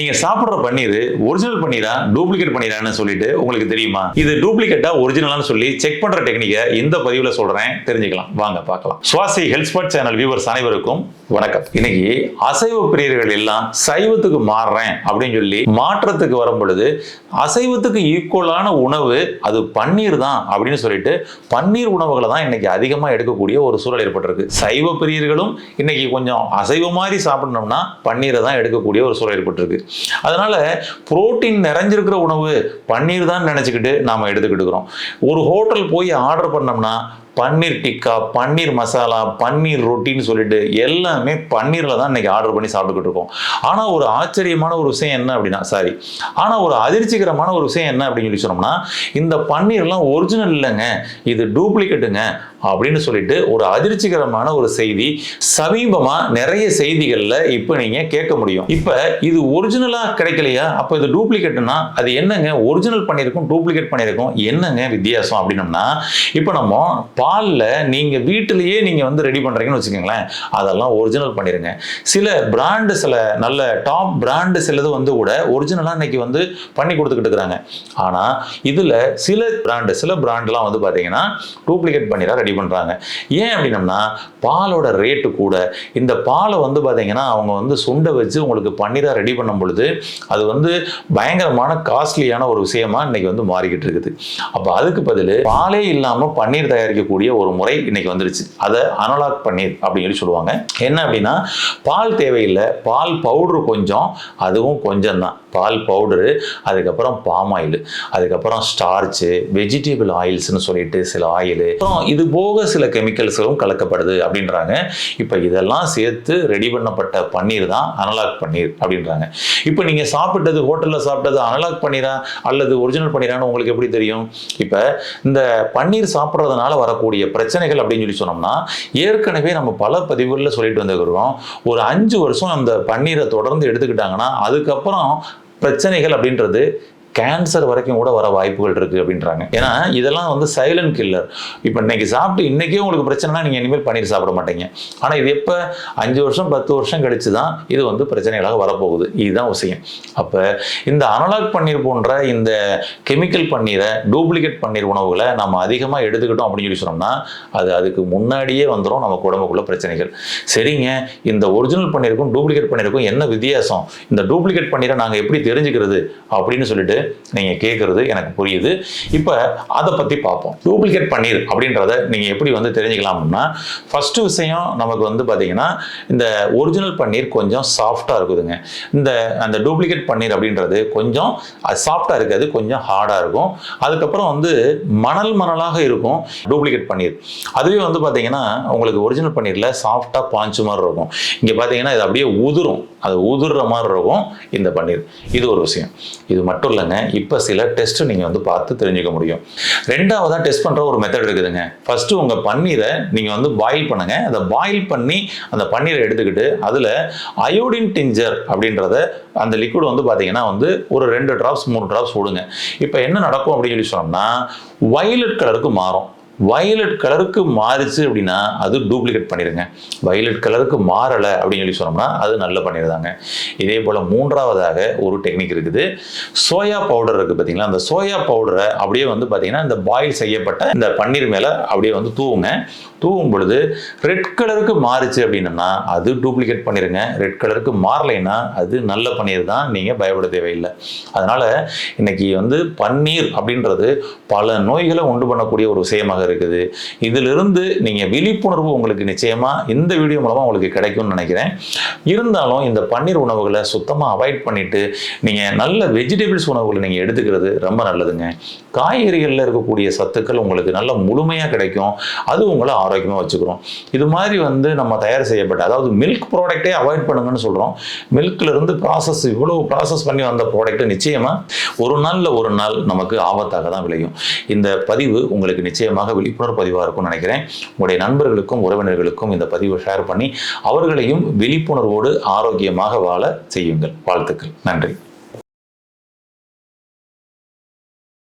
நீங்க சாப்பிடுற பன்னீர் original பன்னீரா duplicate பன்னீரான்னு சொல்லிட்டு உங்களுக்கு தெரியுமா? இது டூப்ளிகேட்டா ஒரிஜினலான்னு சொல்லி செக் பண்ற டெக்னிக்கை இந்த பதிவுல சொல்றேன். தெரிஞ்சுக்கலாம். வாங்க பார்க்கலாம். Swasi health spot channel viewers அனைவருக்கும் வணக்கம். இன்னைக்கு அசைவ பிரியர்கள் எல்லாம் சைவத்துக்கு மாறுறேன் அப்படின்னு சொல்லி மாற்றத்துக்கு வரும் பொழுது அசைவத்துக்கு ஈக்குவலான உணவு அது பன்னீர் தான் அப்படின்னு சொல்லிட்டு பன்னீர் உணவுகளை தான் இன்னைக்கு அதிகமாக எடுக்கக்கூடிய ஒரு சூழல் ஏற்பட்டிருக்கு. சைவ பிரியர்களும் இன்னைக்கு கொஞ்சம் அசைவ மாதிரி சாப்பிடணும்னா பன்னீரை தான் எடுக்கக்கூடிய ஒரு சூழல் ஏற்பட்டிருக்கு. அதனால புரோட்டீன் நிறைஞ்சிருக்கிற உணவு பன்னீர் தான் நினச்சிக்கிட்டு நாம் எடுத்துக்கிட்டு இருக்கிறோம். ஒரு ஹோட்டல் போய் ஆர்டர் பண்ணோம்னா பன்னீர் டிக்கா பன்னீர் மசாலா பன்னீர் ரொட்டின்னு சொல்லிட்டு எல்லாமே பன்னீரில் தான் இன்றைக்கி ஆர்டர் பண்ணி சாப்பிட்டுக்கிட்டு இருக்கோம். ஆனால் ஒரு ஆச்சரியமான ஒரு விஷயம் என்ன அப்படின்னா சாரி ஆனால் ஒரு அதிர்ச்சிகரமான ஒரு விஷயம் என்ன அப்படின்னு சொல்லி சொன்னோம்னா இந்த பன்னீர்லாம் ஒரிஜினல் இல்லைங்க. இது டூப்ளிகேட்டுங்க அப்படின்னு சொல்லிட்டு ஒரு அதிர்ச்சிகரமான ஒரு செய்தி சமீபமாக நிறைய செய்திகளில் இப்போ நீங்கள் கேட்க முடியும். இப்போ இது ஒரிஜினலாக கிடைக்கலையா? அப்போ இது டூப்ளிகேட்னா அது என்னங்க? ஒரிஜினல் பண்ணியிருக்கும் டூப்ளிகேட் பண்ணியிருக்கும் என்னங்க வித்தியாசம் அப்படின்னம்னா இப்போ நம்ம பாலில் நீங்கள் வீட்டிலேயே நீங்கள் வந்து ரெடி பண்ணுறீங்கன்னு வச்சுக்கோங்களேன் அதெல்லாம் ஒரிஜினல் பண்ணிடுங்க சில பிராண்டு சில நல்ல டாப் பிராண்டு சிலது வந்து கூட ஒரிஜினலாக இன்னைக்கு வந்து பண்ணி கொடுத்துக்கிட்டு இருக்கிறாங்க. ஆனால் இதில் சில பிராண்டு சில பிராண்ட்லாம் வந்து பார்த்தீங்கன்னா டூப்ளிகேட் பண்ணிதான் ரெடி பண்ணுறாங்க ஏன் அப்படின்னம்னா பாலோட ரேட்டு கூட இந்த பாலை வந்து பார்த்தீங்கன்னா அவங்க வந்து சுண்டை வச்சு உங்களுக்கு பன்னீராக ரெடி பண்ணும் பொழுது அது வந்து பயங்கரமான காஸ்ட்லியான ஒரு விஷயமா இன்னைக்கு வந்து மாறிக்கிட்டு இருக்குது. அப்போ அதுக்கு பதில் பாலே இல்லாமல் பன்னீர் தயாரிக்கக்கூடிய ஒரு முறை இன்னைக்கு வந்துருச்சு. அதை அனலாக் பன்னீர் அப்படின்னு சொல்லி சொல்லுவாங்க. என்ன அப்படின்னா பால் தேவையில்லை. பால் பவுடரு கொஞ்சம். அதுவும் கொஞ்சம் தான். பால் பவுடரு அதுக்கப்புறம் பாம் ஆயில் அதுக்கப்புறம் ஸ்டார்ச்சு வெஜிடபிள் ஆயில்ஸ்னு சொல்லிட்டு சில ஆயில் அப்புறம் இது போக சில கெமிக்கல்ஸ்களும் கலக்கப்படுது அப்படின்றாங்க. இப்போ இதெல்லாம் சேர்த்து ரெடி பண்ணப்பட்ட பன்னீர் தான் அனலாக் பன்னீர் அப்படின்றாங்க. இப்போ நீங்கள் சாப்பிட்டது ஹோட்டலில் சாப்பிட்டது அனலாக் பன்னீரா? அல்லது ஒரிஜினல் பன்னீரான்னு உங்களுக்கு எப்படி தெரியும்? இப்போ இந்த பன்னீர் சாப்பிட்றதுனால வரக்கூடிய பிரச்சனைகள் அப்படின்னு சொல்லி சொன்னோம்னா ஏற்கனவே நம்ம பல பதிவுகளில் சொல்லிட்டு வந்துருக்கிறோம். ஒரு அஞ்சு வருஷம் அந்த பன்னீரை தொடர்ந்து எடுத்துக்கிட்டாங்கன்னா அதுக்கப்புறம் பிரச்சனைகள் அப்படின்றது கேன்சர் வரைக்கும் கூட வர வாய்ப்புகள் இருக்குது அப்படின்றாங்க. ஏன்னா இதெல்லாம் வந்து சைலண்ட் கில்லர் இப்போ இன்னைக்கு சாப்பிட்டு இன்றைக்கே உங்களுக்கு பிரச்சனைனா நீங்கள் இனிமேல் பன்னீர் சாப்பிட மாட்டீங்க. ஆனால் இது எப்போ? அஞ்சு வருஷம் பத்து வருஷம் கழிச்சு தான் இது வந்து பிரச்சனைகளாக வரப்போகுது. இதுதான் விஷயம். அப்போ இந்த அனலாக் பன்னீர் போன்ற இந்த கெமிக்கல் பன்னீரை டூப்ளிகேட் பன்னீர் உணவுகளை நம்ம அதிகமாக எடுத்துக்கிட்டோம் அப்படின்னு சொல்லி சொன்னோம்னா அது அதுக்கு முன்னாடியே வந்துடும் நமக்கு உடம்புக்குள்ள பிரச்சனைகள். சரிங்க இந்த ஒரிஜினல் பன்னீருக்கும் டூப்ளிகேட் பன்னீருக்கும் என்ன வித்தியாசம்? இந்த டூப்ளிகேட் பன்னீரை நாங்கள் எப்படி தெரிஞ்சுக்கிறது? அப்படின்னு சொல்லிட்டு நீங்கள் கேட்குறது எனக்கு புரியுது. இப்போ அதை பற்றி பார்ப்போம் டூப்ளிகேட் பன்னீர் அப்படின்றத நீங்கள் எப்படி வந்து தெரிஞ்சுக்கலாம்னா ஃபஸ்ட்டு விஷயம் நமக்கு வந்து பார்த்தீங்கன்னா இந்த ஒரிஜினல் பன்னீர் கொஞ்சம் சாஃப்டாக இருக்குதுங்க. இந்த அந்த டூப்ளிகேட் பன்னீர் அப்படின்றது கொஞ்சம் சாஃப்டாக இருக்காது கொஞ்சம் ஹார்டாக இருக்கும். அதுக்கப்புறம் வந்து மணல் மணலாக இருக்கும் டூப்ளிகேட் பன்னீர். அதுவே வந்து பார்த்தீங்கன்னா உங்களுக்கு ஒரிஜினல் பன்னீரில் சாஃப்டாக பாஞ்சு மாதிரி இருக்கும். இங்கே பார்த்தீங்கன்னா இது அப்படியே உதிரும். அது உதிர்ற மாதிரி இருக்கும் இந்த பன்னீர். இது ஒரு விஷயம். இது மட்டும் இல்லைங்க இப்போ சில டெஸ்ட் நீங்கள் வந்து பார்த்து தெரிஞ்சுக்க முடியும். ரெண்டாவதாக டெஸ்ட் பண்ணுற ஒரு மெத்தட் இருக்குதுங்க. ஃபஸ்ட்டு உங்கள் பன்னீரை நீங்கள் வந்து பாயில் பண்ணுங்கள் அதை பாயில் பண்ணி அந்த பன்னீரை எடுத்துக்கிட்டு அதில் அயோடின் டிஞ்சர் அப்படின்றத அந்த லிக்விட் வந்து பார்த்தீங்கன்னா வந்து ஒரு ரெண்டு ட்ராப்ஸ் மூணு ட்ராப்ஸ் விடுங்க இப்போ என்ன நடக்கும் அப்படின்னு சொல்லி சொன்னோம்னா வயலட் கலருக்கு மாறும். வயலட் கலருக்கு மாறிச்சு அப்படின்னா அது டூப்ளிகேட் பண்ணிடுங்க வயலட் கலருக்கு மாறலை அப்படின்னு சொல்லி சொன்னோம்னா அது நல்ல பண்ணிடுதாங்க இதே போல் மூன்றாவதாக ஒரு டெக்னிக் இருக்குது. சோயா பவுடர் இருக்குது பார்த்தீங்களா? அந்த சோயா பவுடரை அப்படியே வந்து பார்த்தீங்கன்னா இந்த பாயில் செய்யப்பட்ட இந்த பன்னீர் மேலே அப்படியே வந்து தூவுங்க. தூவும் பொழுது ரெட் கலருக்கு மாறுச்சு அப்படின்னம்னா அது டூப்ளிகேட் பண்ணிடுங்க ரெட் கலருக்கு மாறலைன்னா அது நல்ல பன்னீர் தான் நீங்கள் பயப்பட தேவையில்லை. அதனால் இன்னைக்கு வந்து பன்னீர் அப்படின்றது பல நோய்களை உண்டு பண்ணக்கூடிய ஒரு விஷயமாக இருக்குது. இதிலிருந்து நீங்கள் விழிப்புணர்வு உங்களுக்கு நிச்சயமாக இந்த வீடியோ மூலமாக உங்களுக்கு கிடைக்கும்னு நினைக்கிறேன். இருந்தாலும் இந்த பன்னீர் உணவுகளை சுத்தமாக அவாய்ட் பண்ணிட்டு நீங்கள் நல்ல வெஜிடபிள்ஸ் உணவுகளை நீங்கள் எடுத்துக்கிறது ரொம்ப நல்லதுங்க. காய்கறிகளில் இருக்கக்கூடிய சத்துக்கள் உங்களுக்கு நல்ல முழுமையாக கிடைக்கும். அது உங்களை ஆரோக்கியமாக வச்சுக்கிறோம் இது மாதிரி வந்து நம்ம தயார் செய்யப்பட்ட அதாவது மில்க் ப்ராடக்டே அவாய்ட் பண்ணுங்கன்னு சொல்கிறோம் மில்க்லேருந்து ப்ராசஸ் இவ்வளோ ப்ராசஸ் பண்ணி வந்த ப்ராடக்ட்டு நிச்சயமாக ஒரு நாளில் ஒரு நாள் நமக்கு ஆபத்தாக தான் விளையும். இந்த பதிவு உங்களுக்கு நிச்சயமாக விழிப்புணர்வு பதிவாக இருக்கும்னு நினைக்கிறேன். உங்களுடைய நண்பர்களுக்கும் உறவினர்களுக்கும் இந்த பதிவை ஷேர் பண்ணி அவர்களையும் விழிப்புணர்வோடு ஆரோக்கியமாக வாழ செய்யுங்கள். வாழ்த்துக்கள். நன்றி.